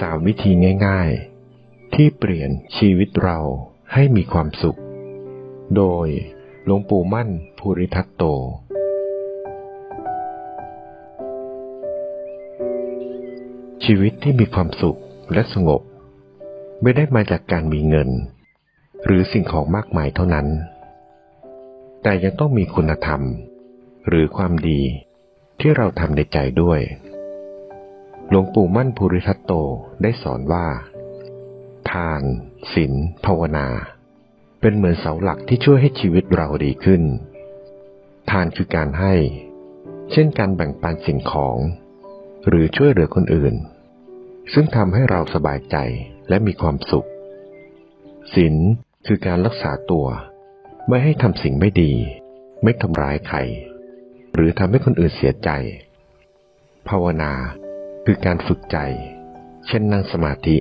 สามวิธีง่ายๆ ที่เปลี่ยนชีวิตเราให้มีความสุข โดยหลวงปู่มั่นภูริทัตโต ชีวิตที่มีความสุขและสงบ ไม่ได้มาจากการมีเงิน หรือสิ่งของมากมายเท่านั้น แต่ยังต้องมีคุณธรรม หรือความดีที่เราทำในใจด้วย หลวงปู่มั่นภูริทัตโตได้สอนว่า ทานศีลภาวนา เป็นเหมือนเสาหลักที่ช่วยให้ชีวิตเราดีขึ้น ทานคือการให้ เช่นการแบ่งปันสิ่งของ หรือช่วยเหลือคนอื่น ซึ่งทำให้เราสบายใจและมีความสุขศีลคือการรักษาตัว ไม่ให้ทำสิ่งไม่ดี ไม่ทำร้ายใคร หรือทำให้คนอื่นเสียใจ ภาวนา คือการฝึกใจ เช่นนั่งสมาธิ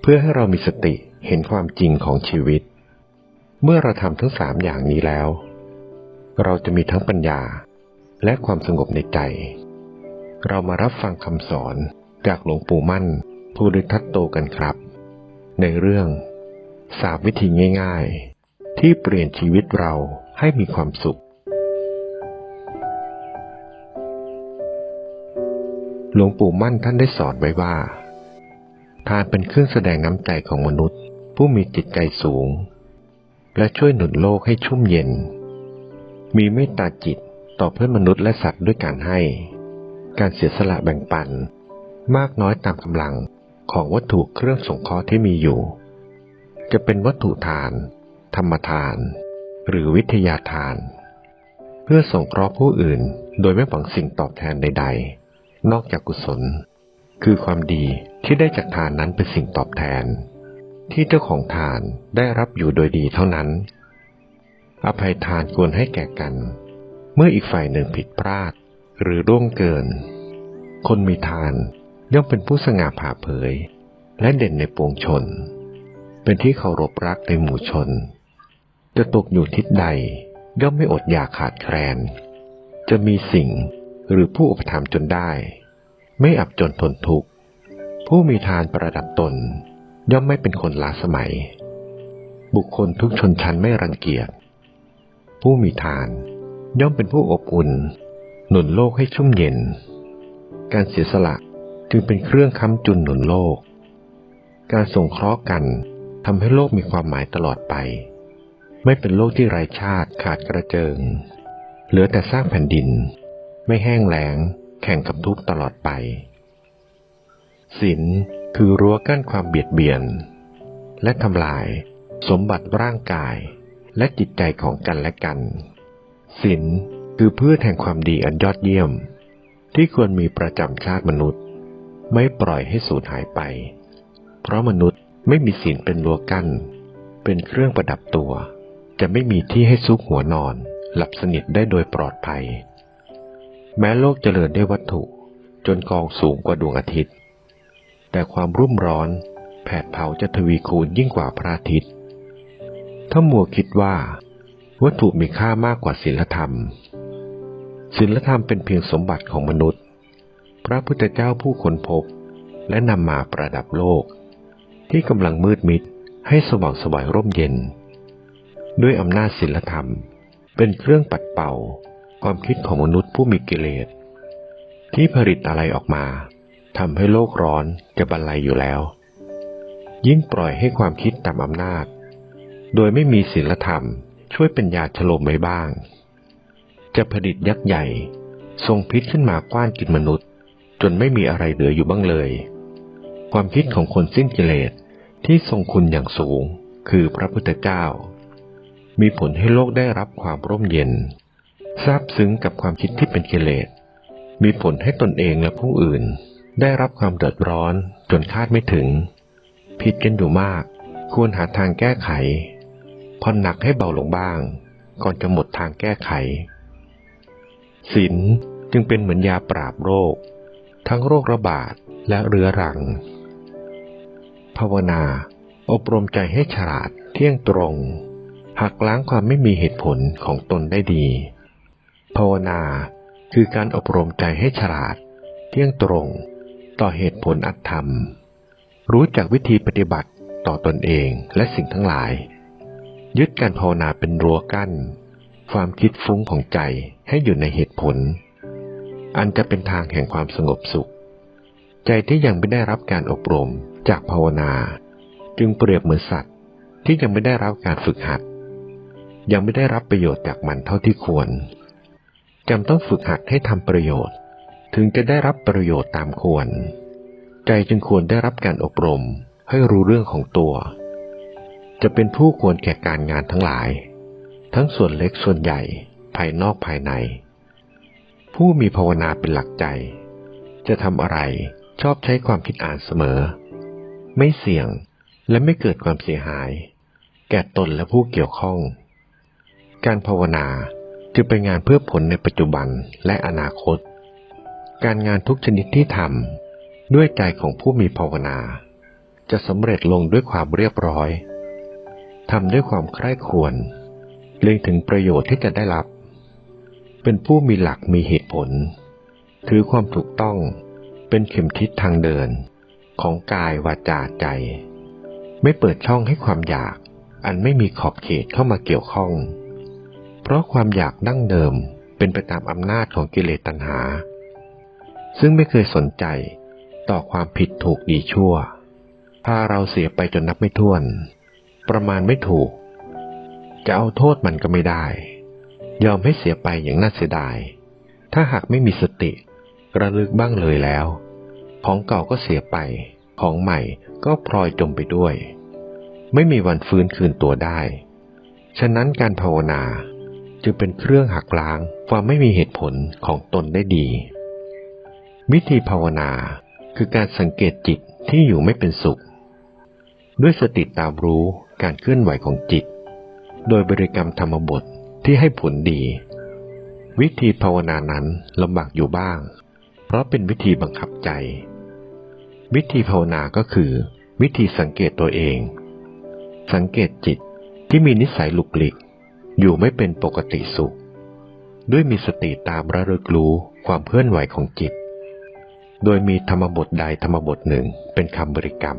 เพื่อให้เรามีสติเห็นความจริงของชีวิต เมื่อเราทำทั้งสามอย่างนี้แล้ว เราจะมีทั้งปัญญาและความสงบในใจ เรามารับฟังคำสอนจากหลวงปู่มั่นภูริทัตโตกันครับ ในเรื่องสามวิธีง่าย ๆ ที่เปลี่ยนชีวิตเราให้มีความสุข หลวงปู่มั่นท่านได้สอนไว้ว่า ทานเป็นเครื่องแสดงน้ำใจของมนุษย์ ผู้มีจิตใจสูง และช่วยหนุนโลกให้ชุ่มเย็น มีเมตตาจิตต่อเพื่อนมนุษย์และสัตว์ด้วยการให้ การเสียสละแบ่งปัน มากน้อยตามกำลังของวัตถุเครื่องสงเคราะห์ที่มีอยู่ จะเป็นวัตถุทาน ธรรมทาน หรือวิทยาทาน เพื่อสงเคราะห์ผู้อื่นโดยไม่หวังสิ่งตอบแทนใด ๆ นอกจากกุศล คือความดีที่ได้จากทานนั้นเป็นสิ่งตอบแทน ที่เจ้าของทานได้รับอยู่โดยดีเท่านั้น อภัยทานควรให้แก่กัน เมื่ออีกฝ่ายหนึ่งผิดพลาด หรือร่วงเกิน คนมีทานย่อมเป็นผู้สง่าผ่าเผย และเด่นในปวงชน เป็นที่เคารพรักในหมู่ชน จะตกอยู่ทิศใดย่อมไม่อดอยากขาดแคลน จะมีสิ่ง หรือผู้อุปถัมภ์จนได้ ไม่อับจนทนทุกข์ ผู้มีทานประดับตน ย่อมไม่เป็นคนล้าสมัย บุคคลทุกชนชั้นไม่รังเกียจ ผู้มีทานย่อมเป็นผู้อบอุ่น หนุนโลกให้ชุ่มเย็น การเสียสละจึงเป็นเครื่องค้ำจุนหนุนโลก การส่งเคราะห์กันทำให้โลกมีความหมายตลอดไป ไม่เป็นโลกที่ไร้ชาติขาดกระเจิง เหลือแต่สร้างแผ่นดิน ไม่แห้งแล้งแข่งกับทุกตลอดไปศีลคือรั้วกั้นความเบียดเบียน และทำลายสมบัติร่างกายและจิตใจของกันและกันศีลคือพืชแห่งความดีอันยอดเยี่ยม ที่ควรมีประจำชาติมนุษย์ ไม่ปล่อยให้สูญหายไป เพราะมนุษย์ไม่มีศีลเป็นรั้วกั้น เป็นเครื่องประดับตัว จะไม่มีที่ให้ซุกหัวนอน หลับสนิทได้โดยปลอดภัย แม้โลกเจริญด้วยวัตถุจนกองสูงกว่าดวงอาทิตย์ แต่ความรุ่มร้อนแผดเผาจะทวีคูณยิ่งกว่าพระอาทิตย์ ถ้ามัวคิดว่า วัตถุมีค่ามากกว่าศีลธรรม ศีลธรรมเป็นเพียงสมบัติของมนุษย์ พระพุทธเจ้าผู้ค้นพบ และนำมาประดับโลก ที่กำลังมืดมิดให้สว่างสวายร่มเย็น ด้วยอำนาจศีลธรรม เป็นเครื่องปัดเป่า ความคิดของมนุษย์ผู้มีกิเลส ที่ผลิตอะไรออกมาทำให้โลกร้อนจะบรรลัยอยู่แล้ว ยิ่งปล่อยให้ความคิดตามอำนาจ โดยไม่มีศีลธรรมช่วยเป็นยาฉลมไว้บ้าง จะผลิตยักษ์ใหญ่ทรงพิษขึ้นมากว้านกินมนุษย์ จนไม่มีอะไรเหลืออยู่บ้างเลย ความคิดของคนสิ้นกิเลสที่ทรงคุณอย่างสูงคือพระพุทธเจ้า มีผลให้โลกได้รับความร่มเย็น ซาบซึ้งกับความคิดที่เป็นกิเลส มีผลให้ตนเองและผู้อื่น ได้รับความเดือดร้อนจนคาดไม่ถึง ผิดกันอยู่มาก ควรหาทางแก้ไขผ่อนหนักให้เบาลงบ้าง ก่อนจะหมดทางแก้ไขศีลจึงเป็นเหมือนยาปราบโรค ทั้งโรคระบาดและเรื้อรัง ภาวนา อบรมใจให้ฉลาดเที่ยงตรงหักล้างความไม่มีเหตุผลของตนได้ดี ภาวนาคือการอบรมใจให้ฉลาด เที่ยงตรงต่อเหตุผลอัตธรรม รู้จักวิธีปฏิบัติต่อตนเองและสิ่งทั้งหลาย ยึดการภาวนาเป็นรั้วกั้น ความคิดฟุ้งของใจให้อยู่ในเหตุผล อันจะเป็นทางแห่งความสงบสุข ใจที่ยังไม่ได้รับการอบรมจากภาวนา จึงเปรียบเหมือนสัตว์ที่ยังไม่ได้รับการฝึกหัด ยังไม่ได้รับประโยชน์จากมันเท่าที่ควร จำต้องฝึกหัดให้ทำประโยชน์ ถึงจะได้รับประโยชน์ตามควร ใจจึงควรได้รับการอบรมให้รู้เรื่องของตัว จะเป็นผู้ควรแก่การงานทั้งหลาย ทั้งส่วนเล็กส่วนใหญ่ภายนอกภายใน ผู้มีภาวนาเป็นหลักใจ จะทำอะไรชอบใช้ความคิดอ่านเสมอ ไม่เสี่ยงและไม่เกิดความเสียหาย แก่ตนและผู้เกี่ยวข้อง การภาวนา จึงเป็นงานเพื่อผลในปัจจุบันและอนาคต การงานทุกชนิดที่ทำด้วยใจของผู้มีภาวนา จะสำเร็จลงด้วยความเรียบร้อยทำด้วยความใคร่ควรเล็งถึงประโยชน์ที่จะได้รับ เป็นผู้มีหลักมีเหตุผล ถือความถูกต้องเป็นเข็มทิศทางเดิน ของกายวาจาใจ ไม่เปิดช่องให้ความอยาก อันไม่มีขอบเขตเข้ามาเกี่ยวข้อง เพราะความอยากดั้งเดิมเป็นไปตามอำนาจของกิเลสตัณหา ซึ่งไม่เคยสนใจต่อความผิดถูกดีชั่ว พาเราเสียไปจนนับไม่ถ้วน ประมาณไม่ถูก จะเอาโทษมันก็ไม่ได้ ยอมให้เสียไปอย่างน่าเสียดาย ถ้าหากไม่มีสติระลึกบ้างเลยแล้ว ของเก่าก็เสียไป ของใหม่ก็พลอยจมไปด้วย ไม่มีวันฟื้นคืนตัวได้ ฉะนั้นการภาวนา จึงเป็นเครื่องหักล้างความไม่มีเหตุผลของตนได้ดี วิธีภาวนาคือการสังเกตจิตที่อยู่ไม่เป็นสุข ด้วยสติตามรู้การเคลื่อนไหวของจิต โดยบริกรรมธรรมบทที่ให้ผลดี วิธีภาวนานั้นลำบากอยู่บ้าง เพราะเป็นวิธีบังคับใจ วิธีภาวนาก็คือ วิธีสังเกตตัวเอง สังเกตจิตที่มีนิสัยหลุกหลิก อยู่ไม่เป็นปกติสุข ด้วยมีสติตามระลึกรู้ความเคลื่อนไหวของจิต โดยมีธรรมบทใดธรรมบทหนึ่งเป็นคำบริกรรม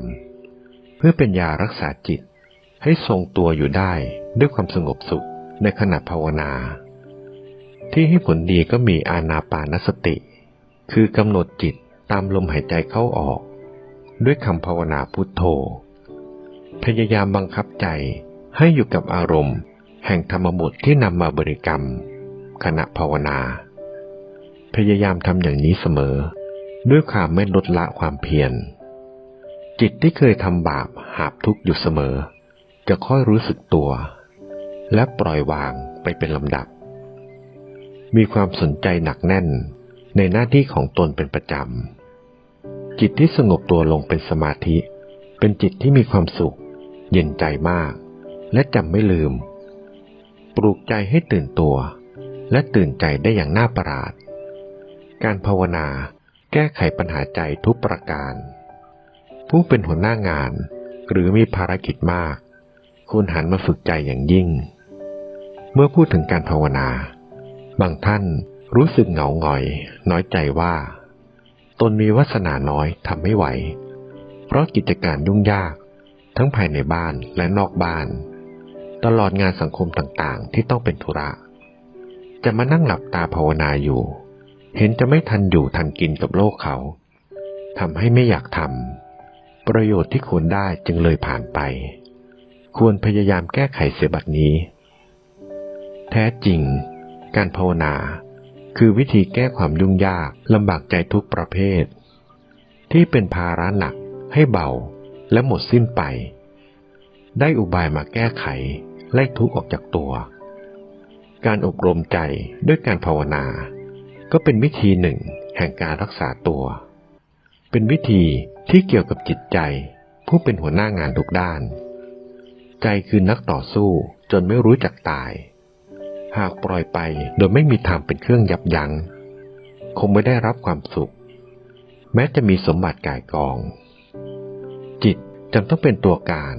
เพื่อเป็นยารักษาจิตให้ทรงตัวอยู่ได้ด้วยความสงบสุขในขณะภาวนา ที่ให้ผลดีก็มีอานาปานสติ คือกำหนดจิตตามลมหายใจเข้าออก ด้วยคำภาวนาพุทโธ พยายามบังคับใจให้อยู่กับอารมณ์ แห่งธรรมบทที่นำมาบริกรรม ขณะภาวนา พยายามทำอย่างนี้เสมอ ด้วยความไม่ลดละความเพียร จิตที่เคยทำบาปหาบทุกข์อยู่เสมอ จะค่อยรู้สึกตัว และปล่อยวางไปเป็นลำดับ มีความสนใจหนักแน่นในหน้าที่ของตนเป็นประจำ จิตที่สงบตัวลงเป็นสมาธิ เป็นจิตที่มีความสุข เย็นใจมาก และจำไม่ลืม ปลูกใจให้ตื่นตัว และตื่นใจได้อย่างน่าประหลาด การภาวนาแก้ไขปัญหาใจทุกประการ ผู้เป็นหัวหน้างาน หรือมีภารกิจมากควรหันมาฝึกใจอย่างยิ่ง เมื่อพูดถึงการภาวนา บางท่านรู้สึกเหงาหงอย น้อยใจว่า ตนมีวาสนาน้อยทำไม่ไหว เพราะกิจการยุ่งยาก ทั้งภายในบ้านและนอกบ้าน ตลอดงานสังคมต่างๆ ที่ต้องเป็นธุระ จะมานั่งหลับตาภาวนาอยู่ เห็นจะไม่ทันอยู่ทันกินกับโลกเขาทำให้ไม่อยากทำประโยชน์ที่ควรได้จึงเลยผ่านไป ควรพยายามแก้ไขเสียบัดนี้ แท้จริง การภาวนา คือวิธีแก้ความยุ่งยากลำบากใจทุกประเภท ที่เป็นภาระหนักให้เบาและหมดสิ้นไป ได้อุบายมาแก้ไข ไล่ทุกข์ออกจากตัว การอบรมใจด้วยการภาวนา ก็เป็นวิธีหนึ่งแห่งการรักษาตัว เป็นวิธีที่เกี่ยวกับจิตใจ ผู้เป็นหัวหน้างานทุกด้าน ใจคือนักต่อสู้จนไม่รู้จักตาย หากปล่อยไปโดยไม่มีธรรมเป็นเครื่องยับยัง้ง คงไม่ได้รับความสุข แม้จะมีสมบัติกายกอง จิตจำต้องเป็นตัวการ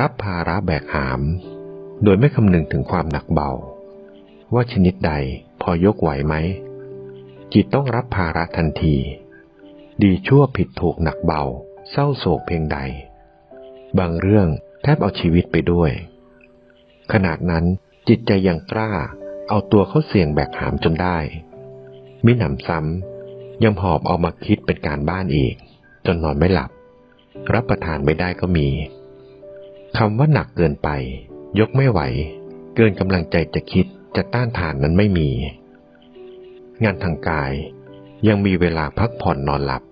รับภาระแบกหาม โดยไม่คำนึงถึงความหนักเบา ว่าชนิดใดพอยกไหวไหม จิตต้องรับภาระทันที ดีชั่วผิดถูกหนักเบา เศร้าโศกเพียงใด บางเรื่องแทบเอาชีวิตไปด้วย ขนาดนั้นจิตใจยังกล้าเอาตัวเข้าเสี่ยงแบกหามจนได้ มิหนำซ้ำยังหอบเอามาคิดเป็นการบ้านอีก จนนอนไม่หลับ รับประทานไม่ได้ก็มี คำว่าหนักเกินไป ยกไม่ไหว เกินกำลังใจจะคิดจะต้านทานนั้นไม่มี งานทางกาย ยังมีเวลาพักผ่อนนอนหลับ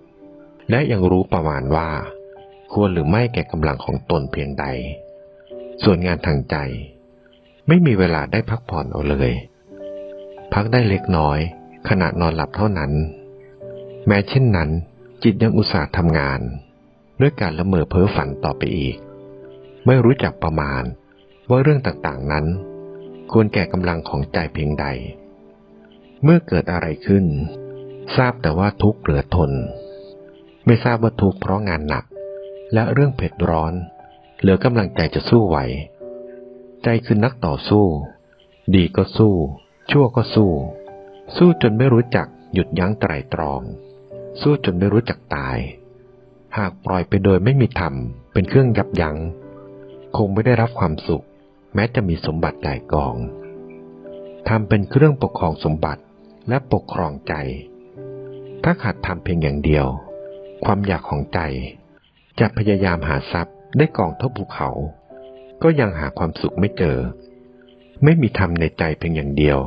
และยังรู้ประมาณว่า ควรหรือไม่แก่กำลังของตนเพียงใด ส่วนงานทางใจ ไม่มีเวลาได้พักผ่อนเอาเลย พักได้เล็กน้อย ขณะนอนหลับเท่านั้น แม้เช่นนั้น จิตยังอุตส่าห์ทำงาน ด้วยการละเมอเพ้อฝันต่อไปอีก ไม่รู้จักประมาณ ว่าเรื่องต่างๆนั้น ควรแก่กำลังของใจเพียงใด เมื่อเกิดอะไรขึ้น ทราบแต่ว่าทุกข์เหลือทน ไม่ทราบว่าทุกข์เพราะงานหนัก และเรื่องเผ็ดร้อน เหลือกำลังใจจะสู้ไหว ใจคือนักต่อสู้ ดีก็สู้ ชั่วก็สู้ สู้จนไม่รู้จักหยุดยั้งไตรตรอง สู้จนไม่รู้จักตาย หากปล่อยไปโดยไม่มีธรรมเป็นเครื่องยับยัง้ง คงไม่ได้รับความสุข แม้จะมีสมบัติหลายกองทำเป็นเครื่องปกครองสมบัติและปกครองใจ ถ้าขาดทำเพียงอย่างเดียว ความอยากของใจ จะพยายามหาทรัพย์ได้กองเท่าภูเขา ก็ยังหาความสุขไม่เจอ ไม่มีธรรมในใจเพียงอย่างเดียว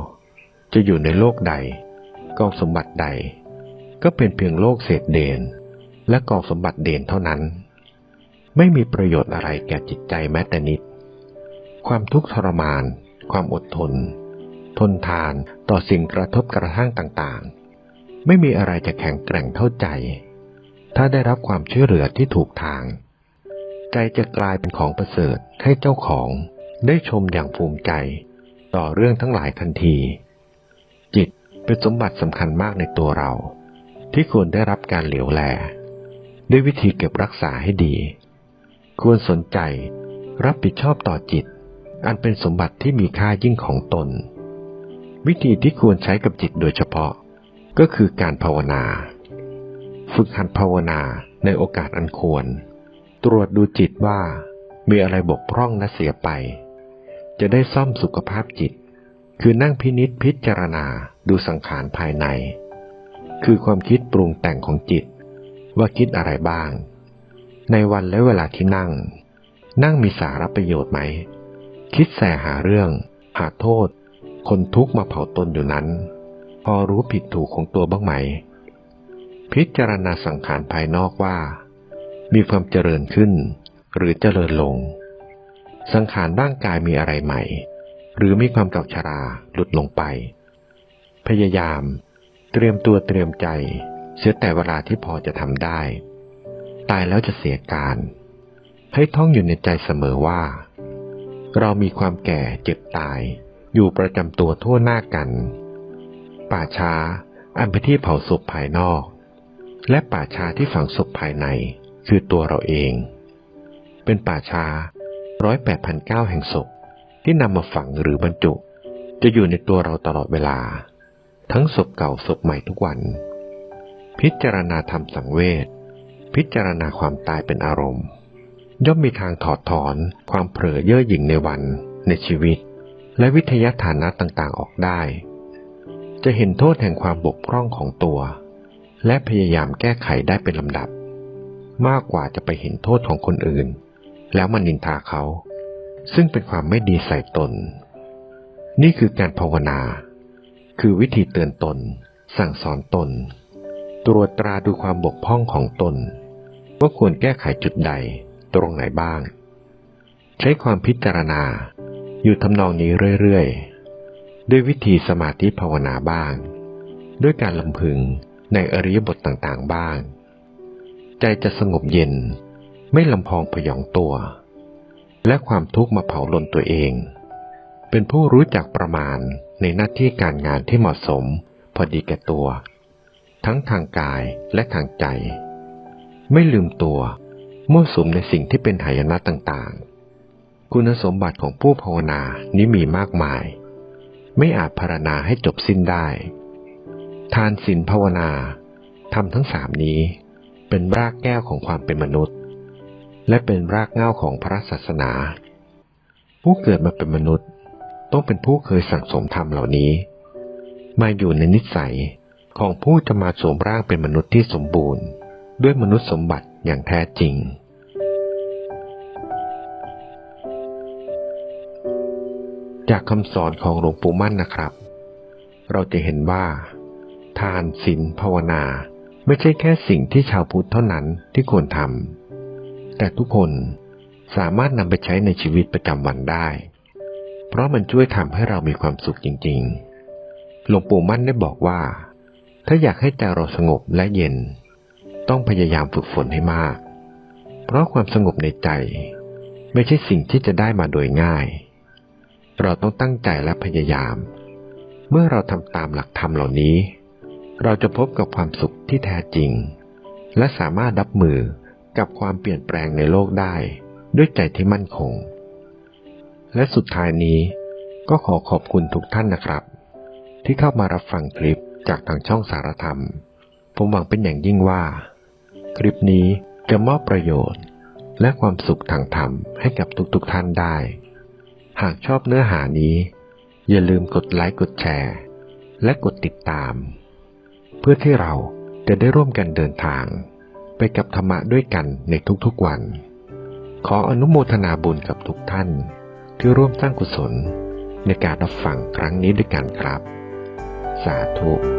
จะอยู่ในโลกใด กองสมบัติใด ก็เป็นเพียงโลกเศษเดนและกองสมบัติเดนเท่านั้น ไม่มีประโยชน์อะไรแก่จิตใจแม้แต่นิด ความทุกข์ทรมาน ความอดทน ทนทานต่อสิ่งกระทบกระทั่งต่างๆ ไม่มีอะไรจะแข็งแกร่งเท่าใจ ถ้าได้รับความช่วยเหลือที่ถูกทาง ใจจะกลายเป็นของประเสริฐให้เจ้าของได้ชมอย่างภูมิใจ ต่อเรื่องทั้งหลายทันที จิตเป็นสมบัติสำคัญมากในตัวเรา ที่ควรได้รับการเหลียวแลด้วยวิธีเก็บรักษาให้ดี ควรสนใจ รับผิดชอบต่อจิต อันเป็นสมบัติที่มีค่ายิ่งของตน วิธีที่ควรใช้กับจิตโดยเฉพาะ ก็คือการภาวนา ฝึกหัดภาวนาในโอกาสอันควร ตรวจดูจิตว่า มีอะไรบกพร่องและเสียไป จะได้ซ่อมสุขภาพจิต คือนั่งพินิษพิจารณาดูสังขารภายใน คือความคิดปรุงแต่งของจิต ว่าคิดอะไรบ้าง ในวันและเวลาที่นั่ง นั่งมีสาระประโยชน์ไหม คิดแสหาเรื่อง หาโทษ คนทุกข์มาเผาตนอยู่นั้น พอรู้ผิดถูกของตัวบ้างไหม พิจารณาสังขารภายนอกว่า มีความเจริญขึ้น หรือเจริญลง สังขารร่างกายมีอะไรใหม่ หรือมีความเก่าชราหลุดลงไป พยายาม เตรียมตัวเตรียมใจเสียแต่เวลาที่พอจะทำได้ ตายแล้วจะเสียการ ให้ท่องอยู่ในใจเสมอว่า เรามีความแก่เจ็บตาย อยู่ประจำตัวทั่วหน้ากัน ป่าช้าอันเป็นที่เผาศพภายนอก และป่าช้าที่ฝังศพภายในคือตัวเราเอง เป็นป่าช้าร้อยแปดพันเก้าแห่งศพที่นำมาฝังหรือบรรจุ จะอยู่ในตัวเราตลอดเวลา ทั้งศพเก่าศพใหม่ทุกวัน พิจารณาธรรมสังเวช พิจารณาความตายเป็นอารมณ์ ย่อมมีทางถอดถอนความเผลอเย่อหยิ่งในวัน ในชีวิต และวิทยาฐานะต่างๆออกได้ จะเห็นโทษแห่งความบกพร่องของตัว และพยายามแก้ไขได้เป็นลำดับ มากกว่าจะไปเห็นโทษของคนอื่น แล้วมันนินทาเขา ซึ่งเป็นความไม่ดีใส่ตน นี่คือการภาวนา คือวิธีเตือนตน สั่งสอนตนตรวจตราดูความบกพร่องของตน ว่าควรแก้ไขจุดใดตรงไหนบ้าง ใช้ความพิจารณาอยู่ทำนองนี้เรื่อยๆ ด้วยวิธีสมาธิภาวนาบ้าง ด้วยการลำพึงในอริยบทต่างๆบ้าง ใจจะสงบเย็นไม่ลำพองพยองตัว และความทุกข์มาเผาลนตัวเอง เป็นผู้รู้จักประมาณในหน้าที่การงานที่เหมาะสมพอดีแก่ตัว ทั้งทางกายและทางใจ ไม่ลืมตัวมั่วสุมในสิ่งที่เป็นหายนะต่างๆ คุณสมบัติของผู้ภาวนานี้มีมากมาย ไม่อาจพารณาให้จบสิ้นได้ ทานศีลภาวนาทำทั้งสามนี้เป็นรากแก้วของความเป็นมนุษย์ และเป็นรากเง้าของพระศาสนา ผู้เกิดมาเป็นมนุษย์ต้องเป็นผู้เคยสั่งสมธรรมเหล่านี้ มาอยู่ในนิสัยของผู้จะมาสวมร่างเป็นมนุษย์ที่สมบูรณ์ ด้วยมนุษย์สมบัติอย่างแท้จริง จากคำสอนของหลวงปู่มั่นนะครับ เราจะเห็นว่า ทานศีลภาวนาไม่ใช่แค่สิ่งที่ชาวพุทธเท่านั้นที่ควรทำ แต่ทุกคนสามารถนำไปใช้ในชีวิตประจำวันได้ เพราะมันช่วยทำให้เรามีความสุขจริง ๆ หลวงปู่มั่นได้บอกว่า ถ้าอยากให้ใจเราสงบและเย็น ต้องพยายามฝึกฝนให้มาก เพราะความสงบในใจไม่ใช่สิ่งที่จะได้มาโดยง่าย เราต้องตั้งใจและพยายาม เมื่อเราทำตามหลักธรรมเหล่านี้ เราจะพบกับความสุขที่แท้จริง และสามารถรับมือกับความเปลี่ยนแปลงในโลกได้ด้วยใจที่มั่นคง และสุดท้ายนี้ก็ขอขอบคุณทุกท่านนะครับ ที่เข้ามารับฟังคลิปจากทางช่องสารธรรม ผมหวังเป็นอย่างยิ่งว่า คลิปนี้จะมอบประโยชน์ และความสุขทางธรรมให้กับทุกๆท่านได้ หากชอบเนื้อหานี้ อย่าลืมกดไลค์กดแชร์ และกดติดตาม เพื่อที่เราจะได้ร่วมกันเดินทาง ไปกับธรรมะด้วยกันในทุกๆวัน ขออนุโมทนาบุญกับทุกท่าน ที่ร่วมสร้างกุศลในการรับฟังครั้งนี้ด้วยกันครับ สาธุ